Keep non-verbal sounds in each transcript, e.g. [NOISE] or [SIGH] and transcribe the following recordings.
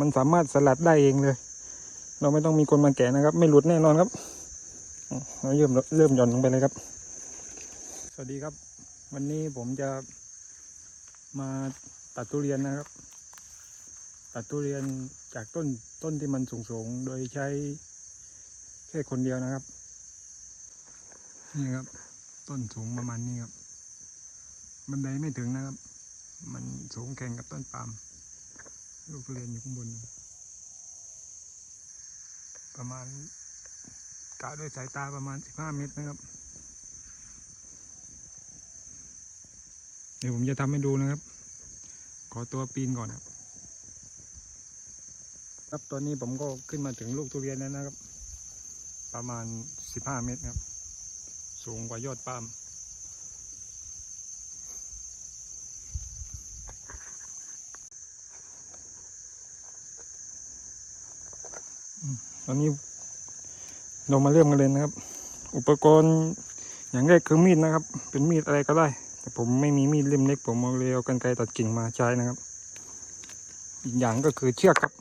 มันสามารถสลัดได้เองเลย เราไม่ต้องมีคนมาแกะนะครับ ไม่หลุดแน่นอนครับเราเริ่มเริ่มหย่อนลงไปเลยครับ สวัสดีครับ วันนี้ผมจะมาตัดทุเรียนนะครับ ตัดทุเรียนจากต้นต้นที่มันสูงๆโดยใช้แค่คนเดียวนะครับ นี่ครับ ต้นสูงประมาณนี้ครับ บันไดไม่ถึงนะครับ มันสูงแข่งกับต้นปาล์ม ลูกทุเรียนอยู่ข้างบน ประมาณกะด้วยสายตาประมาณ15เมตรนะครับ เดี๋ยวผมจะทำให้ดูนะครับ ขอตัวปีนก่อนครับ ครับตอนนี้ผมก็ขึ้นมาถึงลูกทุเรียนแล้วนะครับ ประมาณ15เมตรครับ สูงกว่ายอดปาล์ม ตอนนี้เรามาเริ่มกันเลยนะครับ อุปกรณ์อย่างแรกคือมีดนะครับ เป็นมีดอะไรก็ได้ แต่ผมไม่มีมีดเล่มเล็กผมเอาเลยเอากันไกรตัดกิ่งมาใช้นะครับ อีกอย่างก็คือเชือกครับ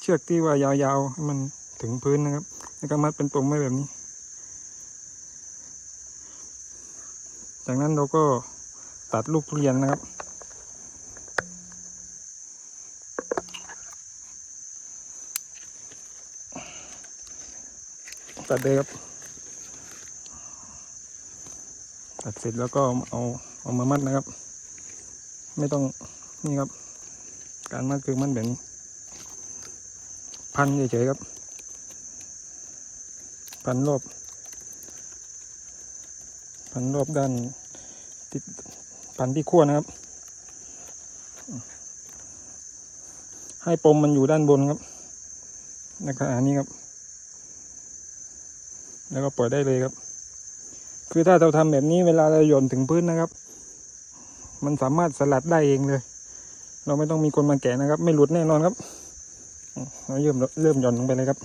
เชือกที่ว่ายาวๆให้มันถึงพื้นนะครับ แล้วก็มัดเป็นปมไว้แบบนี้ จากนั้นเราก็ตัดลูกทุเรียนนะครับ ตัดเลยครับ ตัดเสร็จแล้วก็เอาเอามามัดนะครับ ไม่ต้องนี่ครับ การมัดคือมันแบบนี้ พันเฉยๆครับ พันรอบ พันรอบด้านติดพันที่ขั้วนะครับ ให้ปมมันอยู่ด้านบนครับในขณะนี้ครับ แล้วก็ปล่อยได้เลยครับ คือถ้าเราทำแบบนี้เวลาเราโยนถึงพื้นนะครับ มันสามารถสลัดได้เองเลย เราไม่ต้องมีคนมาแกะนะครับ ไม่หลุดแน่นอนครับเราเริ่มเริ่มหย่อนลงไปเลยครับ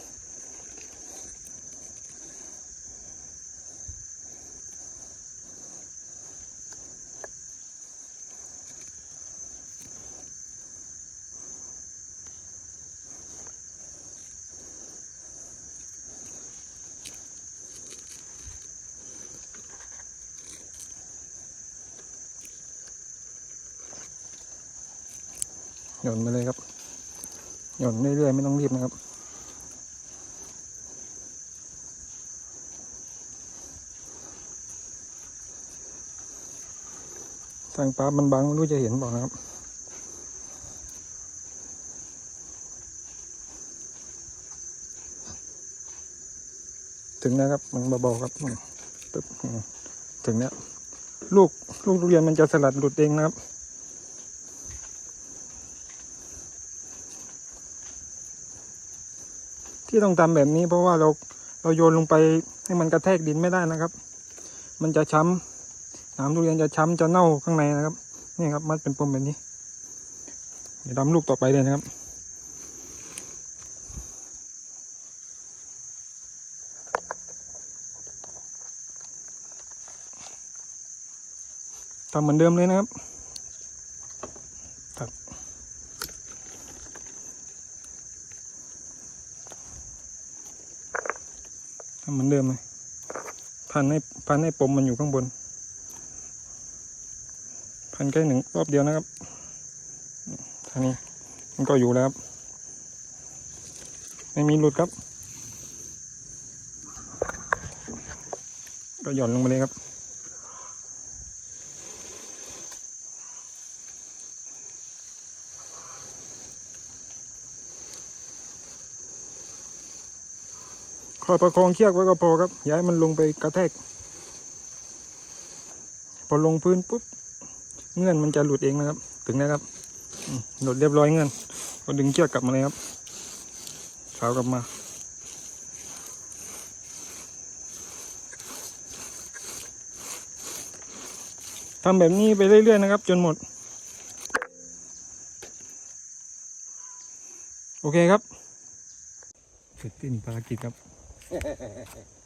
ย่อนไปเลยครับหย่อนเรื่อยๆไม่ต้องรีบนะครับ ทางปลามันบางไม่รู้จะเห็นเปล่านะครับถึงนะครับมันเบาๆครับตึ๊บถึงเนี้ยลูกลูกทุเรียนมันจะสลัดหลุดเองนะครับ ที่ต้องทำแบบนี้ เพราะว่าเราเราโยนลงไปให้มันกระแทกดินไม่ได้นะครับ มันจะช้ำน้ำทุเรียนจะช้ำจะเน่าข้างในนะครับนี่ครับมัดเป็นปมแบบนี้เดี๋ยวทำลูกต่อไปเลยนะครับทำเหมือนเดิมเลยนะครับ เหมือนเดิมเลยพันให้พันให้ปมมันอยู่ข้างบน พันแค่หนึ่งรอบเดียวนะครับทางนี้มันก็อยู่แล้วครับ ไม่มีหลุดครับ ก็หย่อนลงไปเลยครับ คอยประคองเชือกไว้ก็พอครับย่าให้มันลงไปกระแทก พอลงพื้นปุ๊บ เงื่อนมันจะหลุดเองนะครับ ถึงนะครับ หลุดเรียบร้อยเงื่อนก็ดึงเชือกกลับมาเลยครับขาวกลับมา ทำแบบนี้ไปเรื่อยๆนะครับ จนหมด โอเคครับเสร็จสิ้นภารกิจครับ heh [LAUGHS]